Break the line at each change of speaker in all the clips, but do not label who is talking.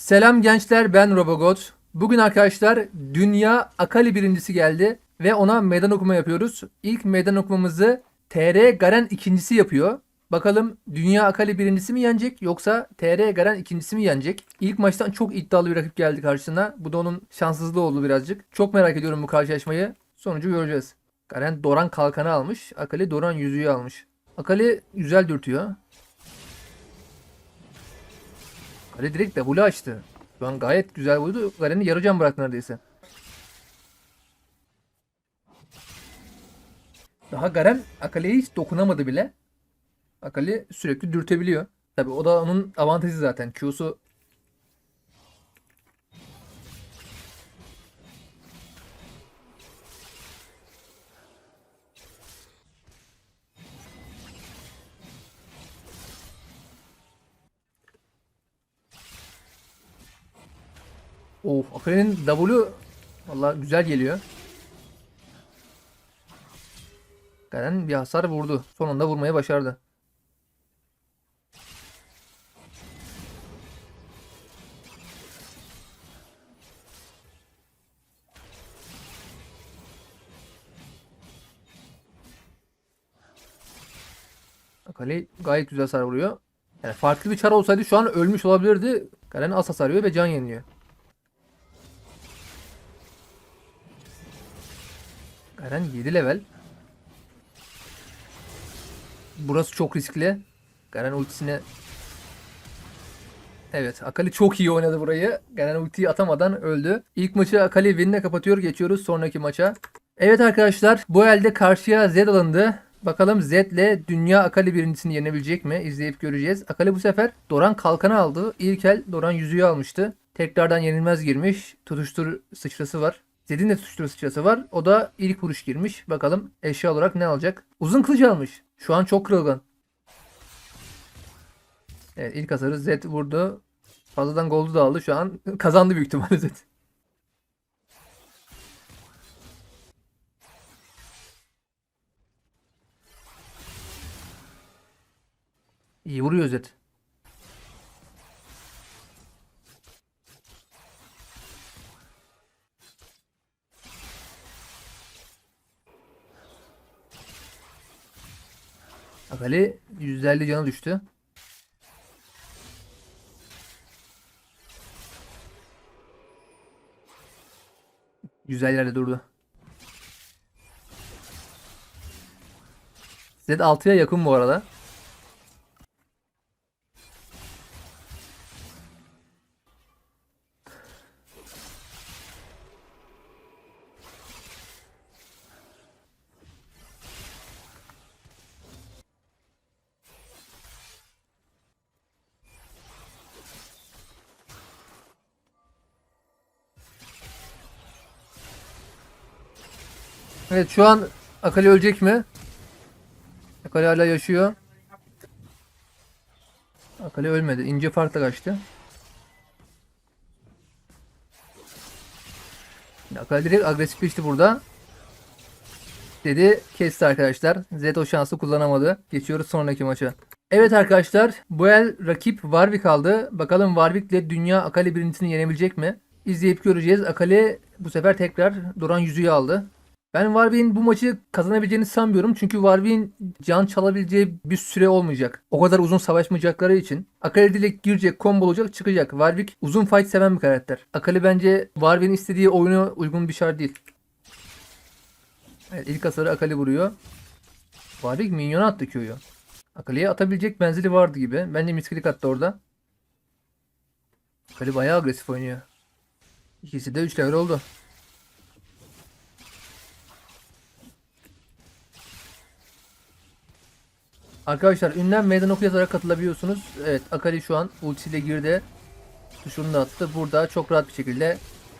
Selam gençler ben Robogot. Bugün arkadaşlar Dünya Akali birincisi geldi ve ona meydan okuma yapıyoruz. İlk meydan okumamızı TR Garen ikincisi yapıyor. Bakalım Dünya Akali birincisi mi yenecek yoksa TR Garen ikincisi mi yenecek? İlk maçtan çok iddialı bir rakip geldi karşısına. Bu da onun şanssızlığı oldu birazcık. Çok merak ediyorum bu karşılaşmayı. Sonucu göreceğiz. Garen Doran kalkanı almış. Akali Doran yüzüğü almış. Akali güzel dürtüyor. Kale direkt W açtı. Şu an gayet güzel vurdu. Garen'i yarı can bıraktı neredeyse. Daha Garen Akali'ye hiç dokunamadı bile. Akali sürekli dürtebiliyor. Tabi o da onun avantajı zaten. Q'su Of Akali'nin W valla güzel geliyor. Garen bir hasar vurdu. Sonunda vurmayı başardı. Akali gayet güzel hasar vuruyor. Yani farklı bir çar olsaydı şu an ölmüş olabilirdi. Garen az hasar veriyor ve can yeniliyor. Garen 7 level. Burası çok riskli. Garen ultisine Evet Akali çok iyi oynadı burayı. Garen ultiyi atamadan öldü. İlk maçı Akali win'le kapatıyor. Geçiyoruz sonraki maça. Evet arkadaşlar bu elde karşıya Z alındı. Bakalım Z ile Dünya Akali birincisini yenebilecek mi? İzleyip göreceğiz. Akali bu sefer Doran kalkanı aldı. İlk el Doran yüzüğü almıştı. Tekrardan yenilmez girmiş. Tutuştur sıçrası var. Zed'in de tutuştur sıçrası var. O da ilk vuruş girmiş. Bakalım eşya olarak ne alacak? Uzun kılıç almış. Şu an çok kırılgan. Evet ilk hasarı Zed vurdu. Fazladan goldu da aldı. Şu an kazandı büyük ihtimalle Zed. İyi vuruyor Zed. Akali %50 canı düştü. Güzel yerde durdu. Zed 6'ya yakın bu arada. Evet şu an Akali ölecek mi? Akali hala yaşıyor. Akali ölmedi. İnce farkla kaçtı. Akali direkt agresifleşti burada. Dedi kesti arkadaşlar. Zed o şansı kullanamadı. Geçiyoruz sonraki maça. Evet arkadaşlar bu el rakip Warwick aldı. Bakalım Warwick ile Dünya Akali birincisini yenebilecek mi? İzleyip göreceğiz. Akali bu sefer tekrar Doran yüzüğü aldı. Ben Warwick'in bu maçı kazanabileceğini sanmıyorum. Çünkü Warwick'in can çalabileceği bir süre olmayacak. O kadar uzun savaşmayacakları için. Akali direkt girecek, combo olacak, çıkacak. Warwick uzun fight seven bir karakter. Akali bence Warwick'in istediği oyuna uygun bir şart değil. Evet ilk hasarı Akali vuruyor. Warwick minyona attı Q'yu. Akali'ye atabilecek menzili vardı gibi. Bence miskilik attı orada. Akali bayağı agresif oynuyor. İkisi de 3 level oldu. Arkadaşlar ünlem meydan oku yazarak katılabiliyorsunuz. Evet Akali şu an ultisiyle girdi. Tuşunu da attı. Burada çok rahat bir şekilde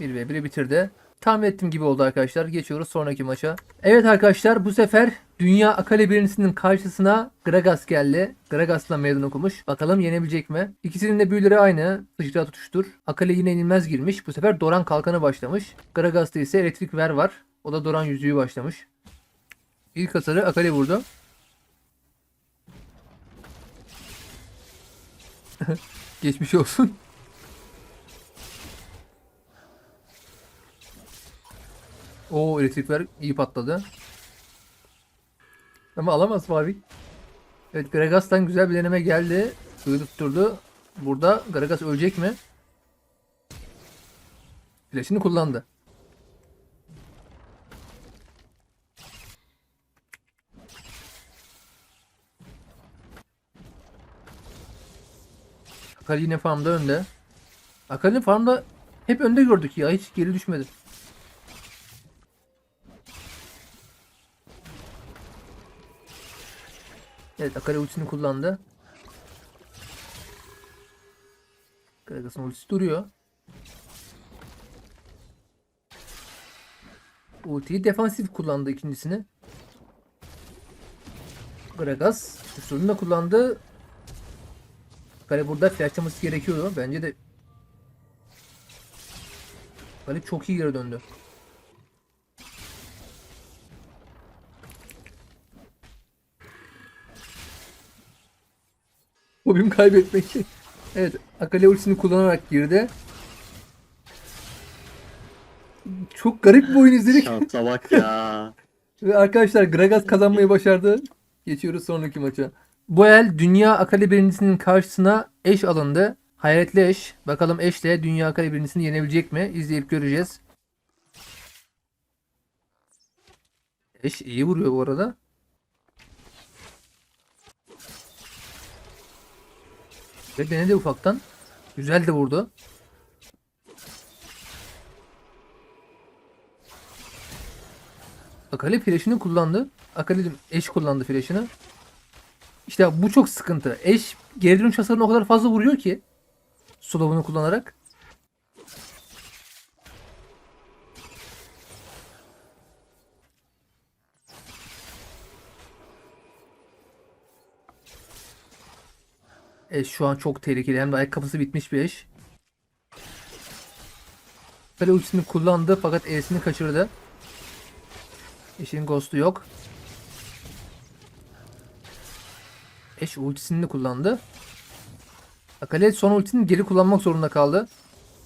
1v1'i bitirdi. Tahmin ettiğim gibi oldu arkadaşlar. Geçiyoruz sonraki maça. Evet arkadaşlar bu sefer Dünya Akali birincisinin karşısına Gragas geldi. Gragas'la meydan okumuş. Bakalım yenebilecek mi? İkisinin de büyüleri aynı. Sıçra tutuştur. Akali yine yenilmez girmiş. Bu sefer Doran kalkanı başlamış. Gragas'ta ise elektrik ver var. O da Doran yüzüğü başlamış. İlk hasarı Akali vurdu. Geçmiş olsun. O elektrikler iyi patladı. Ama alamaz Mavi. Evet Gragas'tan güzel bir deneme geldi. Suyu tutturdu. Burada Gragas ölecek mi? Flash'ini kullandı. Akali yine farmda önde. Akali'nin farmda hep önde gördük ya. Hiç geri düşmedi. Evet Akali ultisini kullandı. Gragas'ın ultisi duruyor. Ultiyi defansif kullandı ikincisini. Gragas usulünü de kullandı. Kale burada flashlaması gerekiyordu. Bence de Kale çok iyi geri döndü. Hobim kaybetmek. Evet, Akale ultisini kullanarak girdi. Çok garip bir oyun izledik.
Şansa bak ya.
Ve arkadaşlar Gragas kazanmayı başardı. Geçiyoruz sonraki maça. Bu el Dünya Akali birincisinin karşısına eş alındı. Hayretli eş. Bakalım eşle Dünya Akali birincisini yenebilecek mi? İzleyip göreceğiz. Eş iyi vuruyor bu arada. Ve denedi ufaktan. Güzel de vurdu. Akali flash'ını kullandı. Akali eş kullandı flash'ını. İşte bu çok sıkıntı. Eş geri dönüş hasarını o kadar fazla vuruyor ki slow'unu kullanarak. Eş şu an çok tehlikeli. Hem de ayakkabısı bitmiş bir eş. Kale ultisini kullandı fakat E'sini kaçırdı. Eşin ghost'u yok. Eş ultisini kullandı. Akale son ultisini geri kullanmak zorunda kaldı.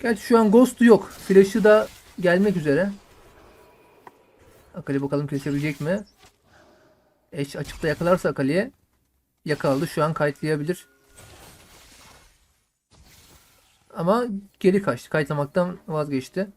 Gerçi şu an ghost'u yok. Flash'ı da gelmek üzere. Akali bakalım kesebilecek mi? Eş açıkta yakalarsa Akali'ye yakaladı. Şu an kayıtlayabilir. Ama geri kaçtı. Kayıtlamaktan vazgeçti.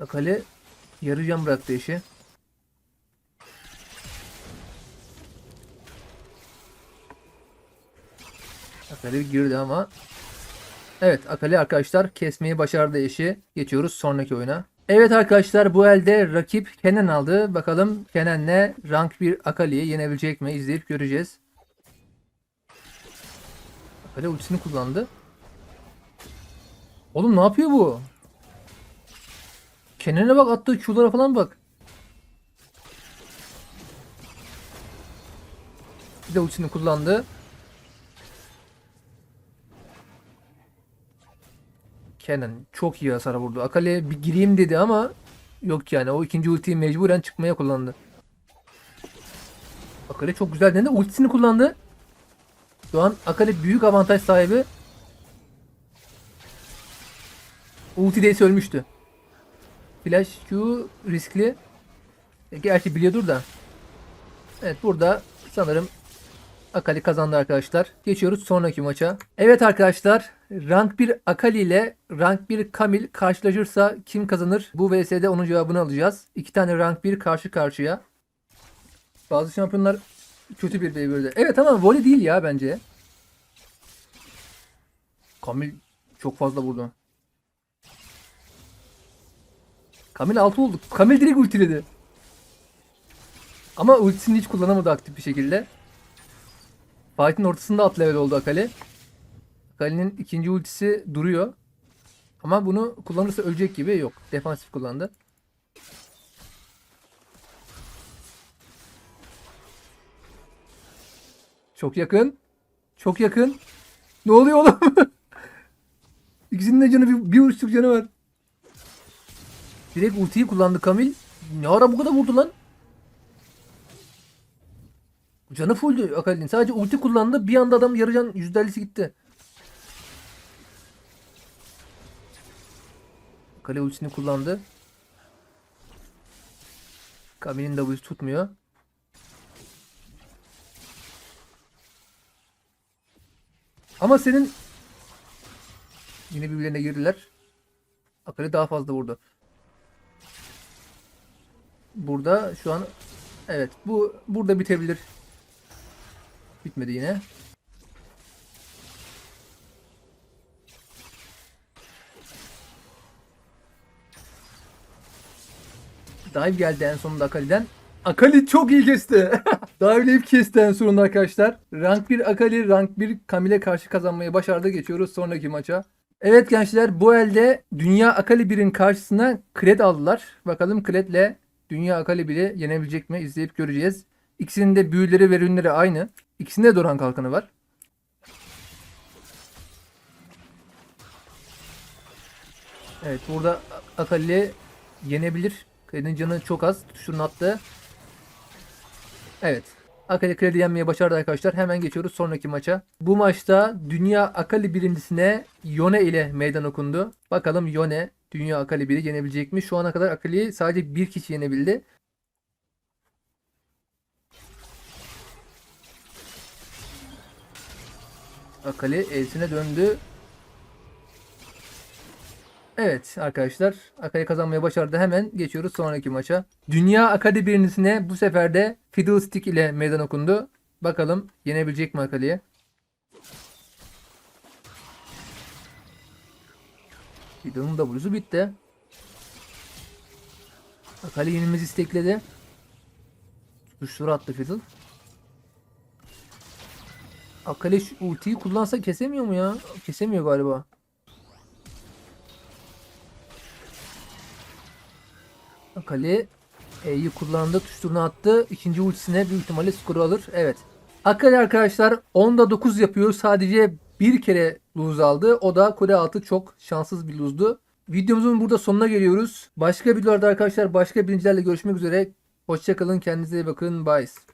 Akali yarı can bıraktı işi. Akali girdi ama. Evet Akali arkadaşlar kesmeyi başardı işi. Geçiyoruz sonraki oyuna. Evet arkadaşlar bu elde rakip Kenan aldı. Bakalım Kenan ne rank 1 Akali'yi yenebilecek mi? İzleyip göreceğiz. Akali ultisini kullandı. Oğlum ne yapıyor bu? Kenan'a bak attığı Q'lara falan bak. Bir de ultisini kullandı. Kenan çok iyi hasar vurdu. Akale bir gireyim dedi ama yok yani o ikinci ultiyi mecburen çıkmaya kullandı. Akale çok güzel denedi. Ultisini kullandı. Şu an Akale büyük avantaj sahibi. Ulti değilse ölmüştü. Flash Q riskli. E, Gerçi biliyordur da. Evet burada sanırım Akali kazandı arkadaşlar. Geçiyoruz sonraki maça. Evet arkadaşlar rank 1 Akali ile rank 1 Kamil karşılaşırsa kim kazanır? Bu VS'de onun cevabını alacağız. İki tane rank 1 karşı karşıya. Bazı şampiyonlar kötü bir birbirde. Evet ama voley değil ya bence. Kamil çok fazla vurdu. Kamil 6 oldu. Kamil direkt ultiledi. Ama ultisini hiç kullanamadı aktif bir şekilde. Fight'in ortasında at level oldu Akali. Akali'nin ikinci ultisi duruyor. Ama bunu kullanırsa ölecek gibi yok. Defansif kullandı. Çok yakın. Çok yakın. Ne oluyor oğlum? İkisinin de canı bir, bir uçtuk canı var. Direkt ultiyi kullandı Kamil. Ne ara bu kadar vurdu lan? Canı fulldü Akali'nin. Sadece ulti kullandı. Bir anda adam yarı can %50'si gitti. Akali ultisini kullandı. Kami'nin W'si tutmuyor. Ama senin yine birbirlerine girdiler. Akali daha fazla vurdu. Burada şu an evet bu burada bitebilir. Bitmedi yine. Dive geldi en sonunda Akali'den. Akali çok iyi kesti. Dive'leyip kesti en sonunda arkadaşlar. Rank 1 Akali, rank 1 Kamil'e karşı kazanmayı başardı. Geçiyoruz sonraki maça. Evet gençler bu elde Dünya Akali 1'in karşısına Kled aldılar. Bakalım Kled'le Dünya Akali 1'i yenebilecek mi? İzleyip göreceğiz. İkisinin de büyüleri ve ürünleri aynı. İkisinde de Doran Kalkanı var. Evet burada Akali yenebilir. Kredinin canı çok az. Tutuşturun attı. Evet. Akali kredi yenmeyi başardı arkadaşlar. Hemen geçiyoruz sonraki maça. Bu maçta Dünya Akali birincisine Yone ile meydan okundu. Bakalım Yone Dünya Akali 1'i yenebilecek mi? Şu ana kadar Akali'yi sadece bir kişi yenebildi. Akali elsine döndü. Evet arkadaşlar Akali kazanmayı başardı. Hemen geçiyoruz sonraki maça. Dünya Akali birincisine bu sefer de Fiddlestick ile meydan okundu. Bakalım yenebilecek mi Akali'yi? Fiddle'ın W'su bitti. Akali yenilmezi istekledi. Tutuştura attı Fiddle. Akali şu ultiyi kullansa kesemiyor mu ya? Kesemiyor galiba. Akali E'yi kullandı. Tuşturunu attı. İkinci ultisine büyük ihtimalle skoru alır. Evet. Akali arkadaşlar 10'da 9 yapıyor. Sadece bir kere lose aldı. O da kule altı çok şanssız bir lose'du. Videomuzun burada sonuna geliyoruz. Başka videolarda arkadaşlar başka birincilerle görüşmek üzere. Hoşçakalın. Kendinize iyi bakın. Bye.